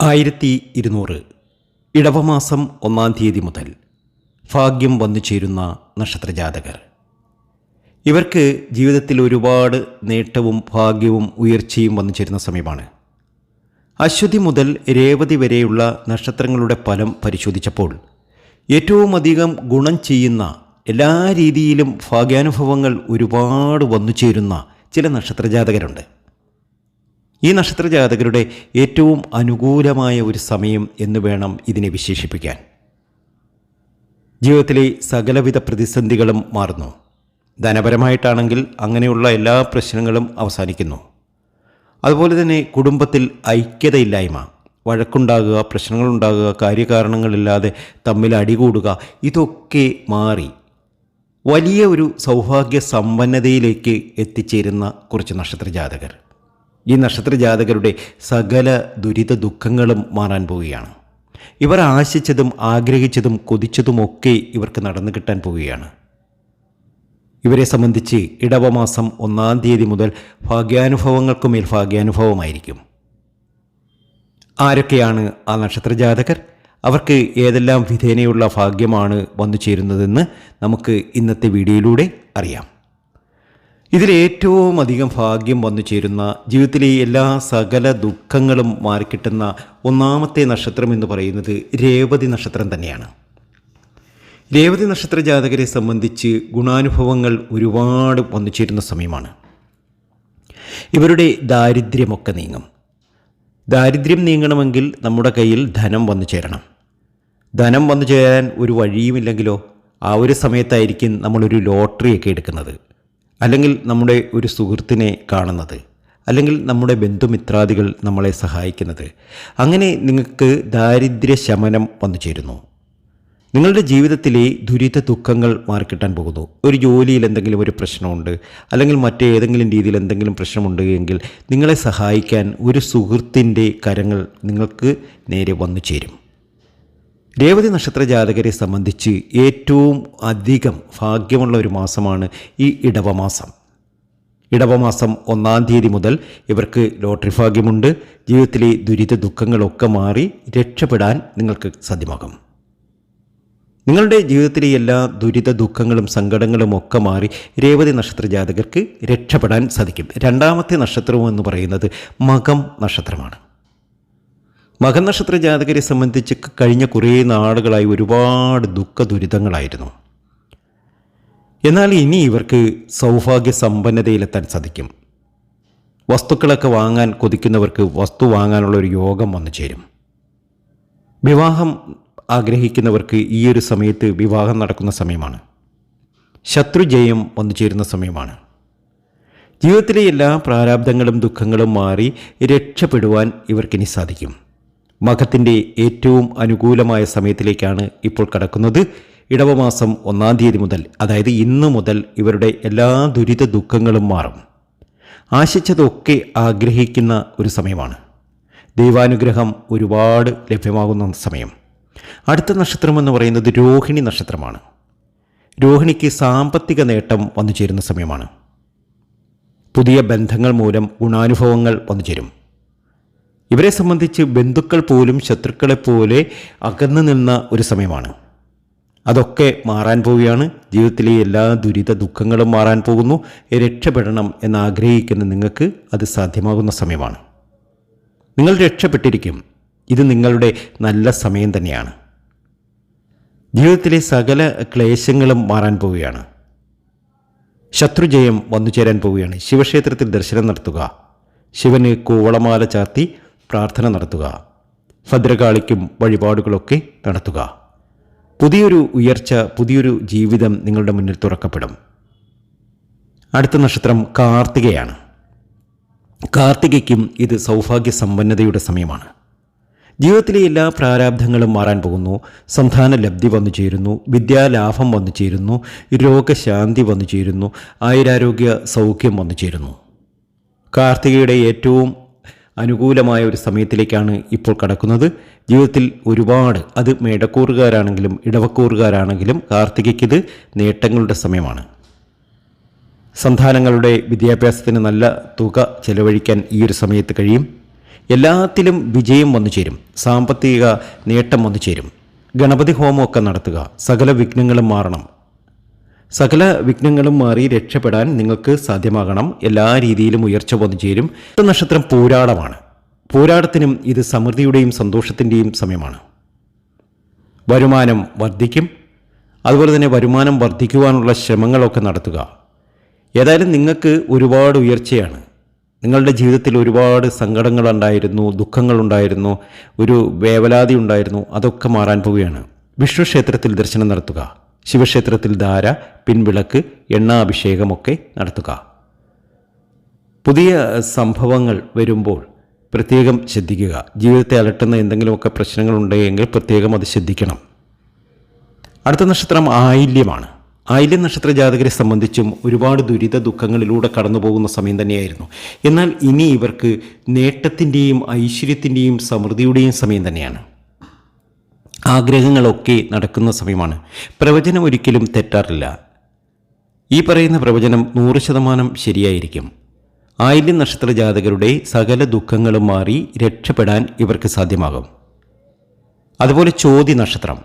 ആയിരത്തി ഇരുന്നൂറ് ഇടവമാസം ഒന്നാം തീയതി മുതൽ ഭാഗ്യം വന്നു ചേരുന്ന നക്ഷത്രജാതകർ. ഇവർക്ക് ജീവിതത്തിൽ ഒരുപാട് നേട്ടവും ഭാഗ്യവും ഉയർച്ചയും വന്നു ചേരുന്ന സമയമാണ്. അശ്വതി മുതൽ രേവതി വരെയുള്ള നക്ഷത്രങ്ങളുടെ ഫലം പരിശോധിച്ചപ്പോൾ ഏറ്റവും അധികം ഗുണം ചെയ്യുന്ന എല്ലാ രീതിയിലും ഭാഗ്യാനുഭവങ്ങൾ ഒരുപാട് വന്നു ചേരുന്ന ചില നക്ഷത്രജാതകരുണ്ട്. ഈ നക്ഷത്രജാതകരുടെ ഏറ്റവും അനുകൂലമായ ഒരു സമയം എന്ന് വേണം ഇതിനെ വിശേഷിപ്പിക്കാൻ. ജീവിതത്തിലെ സകലവിധ പ്രതിസന്ധികളും മാറുന്നു. ധനപരമായിട്ടാണെങ്കിൽ അങ്ങനെയുള്ള എല്ലാ പ്രശ്നങ്ങളും അവസാനിക്കുന്നു. അതുപോലെ തന്നെ കുടുംബത്തിൽ ഐക്യതയില്ലായ്മ വഴക്കുണ്ടാകുക പ്രശ്നങ്ങളുണ്ടാകുക കാര്യകാരണങ്ങളില്ലാതെ തമ്മിൽ അടികൂടുക ഇതൊക്കെ മാറി വലിയ ഒരു സൗഭാഗ്യ സമ്പന്നതയിലേക്ക് എത്തിച്ചേരുന്ന കുറച്ച് നക്ഷത്രജാതകർ. ഈ നക്ഷത്രജാതകരുടെ സകല ദുരിത ദുഃഖങ്ങളും മാറാൻ പോവുകയാണ്. ഇവർ ആശിച്ചതും ആഗ്രഹിച്ചതും കൊതിച്ചതുമൊക്കെ ഇവർക്ക് നടന്നു കിട്ടാൻ പോവുകയാണ്. ഇവരെ സംബന്ധിച്ച് ഇടവമാസം ഒന്നാം തീയതി മുതൽ ഭാഗ്യാനുഭവങ്ങൾക്കുമേൽ ഭാഗ്യാനുഭവമായിരിക്കും. ആരൊക്കെയാണ് ആ നക്ഷത്രജാതകർ? അവർക്ക് ഏതെല്ലാം വിധേനയുള്ള ഭാഗ്യമാണ് വന്നു ചേരുന്നതെന്ന് നമുക്ക് ഇന്നത്തെ വീഡിയോയിലൂടെ അറിയാം. ഇതിലേറ്റവും അധികം ഭാഗ്യം വന്നു ചേരുന്ന ജീവിതത്തിലെ എല്ലാ സകല ദുഃഖങ്ങളും മാറിക്കിട്ടുന്ന ഒന്നാമത്തെ നക്ഷത്രം എന്ന് പറയുന്നത് രേവതി നക്ഷത്രം തന്നെയാണ്. രേവതി നക്ഷത്ര ജാതകരെ സംബന്ധിച്ച് ഗുണാനുഭവങ്ങൾ ഒരുപാട് വന്നു ചേരുന്ന സമയമാണ്. ഇവരുടെ ദാരിദ്ര്യമൊക്കെ നീങ്ങും. ദാരിദ്ര്യം നീങ്ങണമെങ്കിൽ നമ്മുടെ കയ്യിൽ ധനം വന്നു ചേരണം. ധനം വന്നു ചേരാൻ ഒരു വഴിയുമില്ലെങ്കിലോ ആ ഒരു സമയത്തായിരിക്കും നമ്മളൊരു ലോട്ടറിയൊക്കെ എടുക്കുന്നത്. അല്ലെങ്കിൽ നമ്മുടെ ഒരു സുഹൃത്തിനെ കാണുന്നത് അല്ലെങ്കിൽ നമ്മുടെ ബന്ധുമിത്രാദികൾ നമ്മളെ സഹായിക്കുന്നത്. അങ്ങനെ നിങ്ങൾക്ക് ദാരിദ്ര്യ ശമനം വന്നു ചേരുന്നു. നിങ്ങളുടെ ജീവിതത്തിലെ ദുരിത ദുഃഖങ്ങൾ മാറിക്കിട്ടാൻ പോകുന്നു. ഒരു ജോലിയിൽ എന്തെങ്കിലും ഒരു പ്രശ്നമുണ്ട് അല്ലെങ്കിൽ മറ്റേതെങ്കിലും രീതിയിൽ എന്തെങ്കിലും പ്രശ്നമുണ്ട് എങ്കിൽ നിങ്ങളെ സഹായിക്കാൻ ഒരു സുഹൃത്തിന്റെ കരങ്ങൾ നിങ്ങൾക്ക് നേരെ വന്നു ചേരും. രേവതി നക്ഷത്ര ജാതകരെ സംബന്ധിച്ച് ഏറ്റവും അധികം ഭാഗ്യമുള്ള ഒരു മാസമാണ് ഈ ഇടവമാസം. ഇടവമാസം ഒന്നാം തീയതി മുതൽ ഇവർക്ക് ലോട്ടറി ഭാഗ്യമുണ്ട്. ജീവിതത്തിലെ ദുരിത ദുഃഖങ്ങളൊക്കെ മാറി രക്ഷപ്പെടാൻ നിങ്ങൾക്ക് സാധ്യമാകും. നിങ്ങളുടെ ജീവിതത്തിലെ എല്ലാ ദുരിത ദുഃഖങ്ങളും സങ്കടങ്ങളും ഒക്കെ മാറി രേവതി നക്ഷത്ര ജാതകർക്ക് രക്ഷപ്പെടാൻ സാധിക്കും. രണ്ടാമത്തെ നക്ഷത്രവും എന്ന് പറയുന്നത് മകം നക്ഷത്രമാണ്. മകൻ നക്ഷത്ര ജാതകരെ സംബന്ധിച്ച് കഴിഞ്ഞ കുറേ നാളുകളായി ഒരുപാട് ദുഃഖ ദുരിതങ്ങളായിരുന്നു. എന്നാൽ ഇനി ഇവർക്ക് സൗഭാഗ്യ സമ്പന്നതയിലെത്താൻ സാധിക്കും. വസ്തുക്കളൊക്കെ വാങ്ങാൻ കൊതിക്കുന്നവർക്ക് വസ്തു വാങ്ങാനുള്ള ഒരു യോഗം വന്നു ചേരും. വിവാഹം ആഗ്രഹിക്കുന്നവർക്ക് ഈ ഒരു സമയത്ത് വിവാഹം നടക്കുന്ന സമയമാണ്. ശത്രുജയം വന്നു ചേരുന്ന സമയമാണ്. ജീവിതത്തിലെ എല്ലാ പ്രാരാബ്ദങ്ങളും ദുഃഖങ്ങളും മാറി രക്ഷപ്പെടുവാൻ ഇവർക്കിനി സാധിക്കും. മഖത്തിന്റെ ഏറ്റവും അനുകൂലമായ സമയത്തിലേക്കാണ് ഇപ്പോൾ കടക്കുന്നത്. ഇടവമാസം ഒന്നാം തീയതി മുതൽ അതായത് ഇന്ന് മുതൽ ഇവരുടെ എല്ലാ ദുരിത ദുഃഖങ്ങളും മാറും. ആശിച്ചതൊക്കെ ആഗ്രഹിക്കുന്ന ഒരു സമയമാണ്. ദൈവാനുഗ്രഹം ഒരുപാട് ലഭ്യമാകുന്ന സമയം. അടുത്ത നക്ഷത്രം എന്ന് പറയുന്നത് രോഹിണി നക്ഷത്രമാണ്. രോഹിണിക്ക് സാമ്പത്തിക നേട്ടം വന്നു ചേരുന്ന സമയമാണ്. പുതിയ ബന്ധങ്ങൾ മൂലം ഗുണാനുഭവങ്ങൾ വന്നു ചേരും ഇവരെ സംബന്ധിച്ച് ബന്ധുക്കൾ പോലും ശത്രുക്കളെ പോലെ അകന്നു നിന്ന ഒരു സമയമാണ്. അതൊക്കെ മാറാൻ പോവുകയാണ്. ജീവിതത്തിലെ എല്ലാ ദുരിത ദുഃഖങ്ങളും മാറാൻ പോകുന്നു. രക്ഷപ്പെടണം എന്ന് ആഗ്രഹിക്കുന്ന നിങ്ങൾക്ക് അത് സാധ്യമാകുന്ന സമയമാണ്. നിങ്ങൾ രക്ഷപ്പെട്ടിരിക്കും. ഇത് നിങ്ങളുടെ നല്ല സമയം തന്നെയാണ്. ജീവിതത്തിലെ സകല ക്ലേശങ്ങളും മാറാൻ പോവുകയാണ്. ശത്രുജയം വന്നു ചേരാൻ പോവുകയാണ്. ശിവക്ഷേത്രത്തിൽ ദർശനം നടത്തുക. ശിവന് കൂവളമാല ചാർത്തി പ്രാർത്ഥന നടത്തുക. ഭദ്രകാളിക്കും വഴിപാടുകളൊക്കെ നടത്തുക. പുതിയൊരു ഉയർച്ച പുതിയൊരു ജീവിതം നിങ്ങളുടെ മുന്നിൽ തുറക്കപ്പെടും. അടുത്ത നക്ഷത്രം കാർത്തികയാണ്. കാർത്തികയ്ക്കും ഇത് സൗഭാഗ്യ സമ്പന്നതയുടെ സമയമാണ്. ജീവിതത്തിലെ എല്ലാ പ്രാരാബ്ധങ്ങളും മാറാൻ പോകുന്നു. സന്താന ലബ്ധി വന്നു ചേരുന്നു. വിദ്യാലാഭം വന്നു ചേരുന്നു. രോഗശാന്തി വന്നു ചേരുന്നു. ആയുരാരോഗ്യ സൗഖ്യം വന്നു ചേരുന്നു. കാർത്തികയുടെ ഏറ്റവും അനുകൂലമായ ഒരു സമയത്തിലേക്കാണ് ഇപ്പോൾ കടക്കുന്നത്. ജീവിതത്തിൽ ഒരുപാട് അത് മേടക്കൂറുകാരാണെങ്കിലും ഇടവക്കൂറുകാരാണെങ്കിലും കാർത്തികയ്ക്കിത് നേട്ടങ്ങളുടെ സമയമാണ്. സന്താനങ്ങളുടെ വിദ്യാഭ്യാസത്തിന് നല്ല തുക ചെലവഴിക്കാൻ ഈ ഒരു സമയത്ത് കഴിയും. എല്ലാത്തിലും വിജയം വന്നു ചേരും. സാമ്പത്തിക നേട്ടം വന്നു ചേരും. ഗണപതി ഹോമമൊക്കെ നടത്തുക. സകല വിഘ്നങ്ങളും മാറണം. സകല വിഘ്നങ്ങളും മാറി രക്ഷപ്പെടാൻ നിങ്ങൾക്ക് സാധ്യമാകണം. എല്ലാ രീതിയിലും ഉയർച്ച വന്നു ചേരും നക്ഷത്രം പോരാടമാണ് പോരാടത്തിനും ഇത് സമൃദ്ധിയുടെയും സന്തോഷത്തിന്റെയും സമയമാണ്. വരുമാനം വർദ്ധിക്കും. അതുപോലെ തന്നെ വരുമാനം വർദ്ധിക്കുവാനുള്ള ശ്രമങ്ങളൊക്കെ നടത്തുക. ഏതായാലും നിങ്ങൾക്ക് ഒരുപാട് ഉയർച്ചയാണ്. നിങ്ങളുടെ ജീവിതത്തിൽ ഒരുപാട് സങ്കടങ്ങളുണ്ടായിരുന്നു ദുഃഖങ്ങളുണ്ടായിരുന്നു ഒരു വേവലാതി ഉണ്ടായിരുന്നു അതൊക്കെ മാറാൻ പോവുകയാണ്. വിഷ്ണു ക്ഷേത്രത്തിൽ ദർശനം നടത്തുക. ശിവക്ഷേത്രത്തിൽ ധാര പിൻവിളക്ക് എണ്ണാഭിഷേകമൊക്കെ നടത്തുക. പുതിയ സംഭവങ്ങൾ വരുമ്പോൾ പ്രത്യേകം ശ്രദ്ധിക്കുക. ജീവിതത്തെ അലട്ടുന്ന എന്തെങ്കിലുമൊക്കെ പ്രശ്നങ്ങളുണ്ടെങ്കിൽ പ്രത്യേകം അത് ശ്രദ്ധിക്കണം. അടുത്ത നക്ഷത്രം ആയില്യമാണ്. ആയില്യം നക്ഷത്ര ജാതകരെ സംബന്ധിച്ചും ഒരുപാട് ദുരിത ദുഃഖങ്ങളിലൂടെ കടന്നു പോകുന്ന സമയം തന്നെയായിരുന്നു. എന്നാൽ ഇനി ഇവർക്ക് നേട്ടത്തിന്റെയും ഐശ്വര്യത്തിന്റെയും സമൃദ്ധിയുടെയും സമയം തന്നെയാണ്. ആഗ്രഹങ്ങളൊക്കെ നടക്കുന്ന സമയമാണ്. പ്രവചനം ഒരിക്കലും തെറ്റാറില്ല. ഈ പറയുന്ന പ്രവചനം നൂറ് ശതമാനം ശരിയായിരിക്കും. ആയില്യം നക്ഷത്ര ജാതകരുടെ സകല ദുഃഖങ്ങളും മാറി രക്ഷപ്പെടാൻ ഇവർക്ക് സാധ്യമാകും. അതുപോലെ ചോതി നക്ഷത്രം.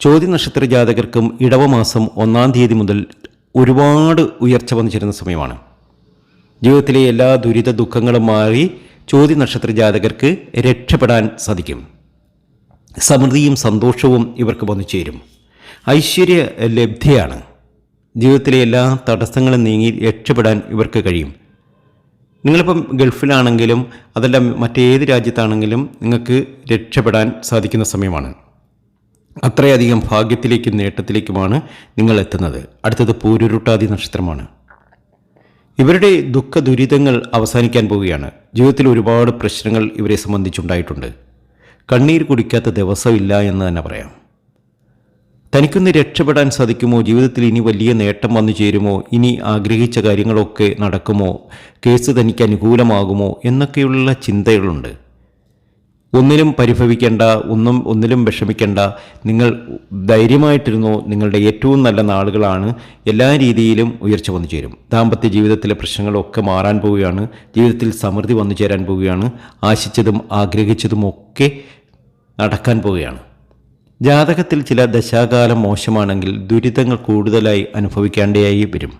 ചോതി നക്ഷത്ര ജാതകർക്കും ഇടവമാസം ഒന്നാം തീയതി മുതൽ ഒരുപാട് ഉയർച്ച വന്നിരുന്ന സമയമാണ്. ജീവിതത്തിലെ എല്ലാ ദുരിത ദുഃഖങ്ങളും മാറി ചോതി നക്ഷത്ര ജാതകർക്ക് രക്ഷപ്പെടാൻ സാധിക്കും. സമൃദ്ധിയും സന്തോഷവും ഇവർക്ക് വന്നു ചേരും. ഐശ്വര്യ ലബ്ധിയാണ്. ജീവിതത്തിലെ എല്ലാ തടസ്സങ്ങളും നീങ്ങി രക്ഷപ്പെടാൻ ഇവർക്ക് കഴിയും. നിങ്ങളിപ്പം ഗൾഫിലാണെങ്കിലും അതല്ല മറ്റേത് രാജ്യത്താണെങ്കിലും നിങ്ങൾക്ക് രക്ഷപ്പെടാൻ സാധിക്കുന്ന സമയമാണ്. അത്രയധികം ഭാഗ്യത്തിലേക്കും നേട്ടത്തിലേക്കുമാണ് നിങ്ങൾ എത്തുന്നത്. അടുത്തത് പൂരുരുട്ടാതി നക്ഷത്രമാണ്. ഇവരുടെ ദുഃഖ ദുരിതങ്ങൾ അവസാനിക്കാൻ പോവുകയാണ്. ജീവിതത്തിൽ ഒരുപാട് പ്രശ്നങ്ങൾ ഇവരെ സംബന്ധിച്ചുണ്ടായിട്ടുണ്ട്. കണ്ണീർ കുടിക്കാത്ത ദിവസമില്ല എന്ന് തന്നെ പറയാം. തനിക്കൊന്ന് രക്ഷപ്പെടാൻ സാധിക്കുമോ? ജീവിതത്തിൽ ഇനി വലിയ നേട്ടം വന്നു ചേരുമോ? ഇനി ആഗ്രഹിച്ച കാര്യങ്ങളൊക്കെ നടക്കുമോ? കേസ് തനിക്ക് അനുകൂലമാകുമോ? എന്നൊക്കെയുള്ള ചിന്തകളുണ്ട്. ഒന്നിലും പരിഭവിക്കേണ്ട ഒന്നും ഒന്നിലും വിഷമിക്കേണ്ട. നിങ്ങൾ ധൈര്യമായിട്ടിരുന്നോ നിങ്ങളുടെ ഏറ്റവും നല്ല നാളുകളാണ് എല്ലാ രീതിയിലും ഉയർച്ച വന്നു ചേരും. ദാമ്പത്യ ജീവിതത്തിലെ പ്രശ്നങ്ങളൊക്കെ മാറാൻ പോവുകയാണ് ജീവിതത്തിൽ സമൃദ്ധി വന്നു ചേരാൻ പോവുകയാണ് ആശിച്ചതും ആഗ്രഹിച്ചതും ഒക്കെ നടക്കാൻ പോവുകയാണ്. ജാതകത്തിൽ ചില ദശാകാലം മോശമാണെങ്കിൽ ദുരിതങ്ങൾ കൂടുതലായി അനുഭവിക്കേണ്ടതായി വരും.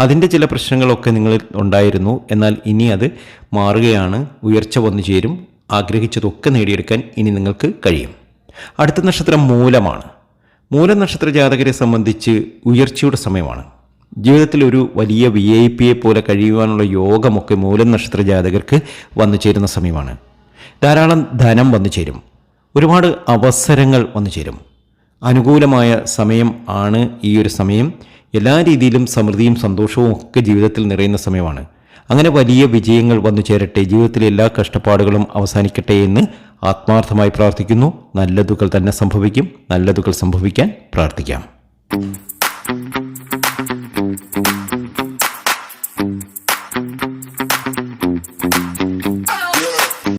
അതിന്റെ ചില പ്രശ്നങ്ങളൊക്കെ നിങ്ങളിൽ ഉണ്ടായിരുന്നു എന്നാൽ ഇനി അത് മാറുകയാണ് ഉയർച്ച വന്നു ചേരും. ആഗ്രഹിച്ചതൊക്കെ നേടിയെടുക്കാൻ ഇനി നിങ്ങൾക്ക് കഴിയും. അടുത്ത നക്ഷത്രം മൂലമാണ്. മൂല നക്ഷത്ര ജാതകരെ സംബന്ധിച്ച് ഉയർച്ചയുടെ സമയമാണ്. ജീവിതത്തിൽ ഒരു വലിയ വി ഐ പിയെ പോലെ കഴിയുവാനുള്ള യോഗമൊക്കെ മൂല നക്ഷത്ര ജാതകർക്ക് വന്നു ചേരുന്ന സമയമാണ്. ധാരാളം ധനം വന്നു ചേരും. ഒരുപാട് അവസരങ്ങൾ വന്നു ചേരും. അനുകൂലമായ സമയം ആണ് ഈ ഒരു സമയം. എല്ലാ രീതിയിലും സമൃദ്ധിയും സന്തോഷവും ഒക്കെ ജീവിതത്തിൽ നിറയുന്ന സമയമാണ്. അങ്ങനെ വലിയ വിജയങ്ങൾ വന്നു ചേരട്ടെ. ജീവിതത്തിലെ എല്ലാ കഷ്ടപ്പാടുകളും അവസാനിക്കട്ടെ എന്ന് ആത്മാർത്ഥമായി പ്രാർത്ഥിക്കുന്നു. നല്ലതുകൾ തന്നെ സംഭവിക്കും. നല്ലതുകൾ സംഭവിക്കാൻ പ്രാർത്ഥിക്കാം.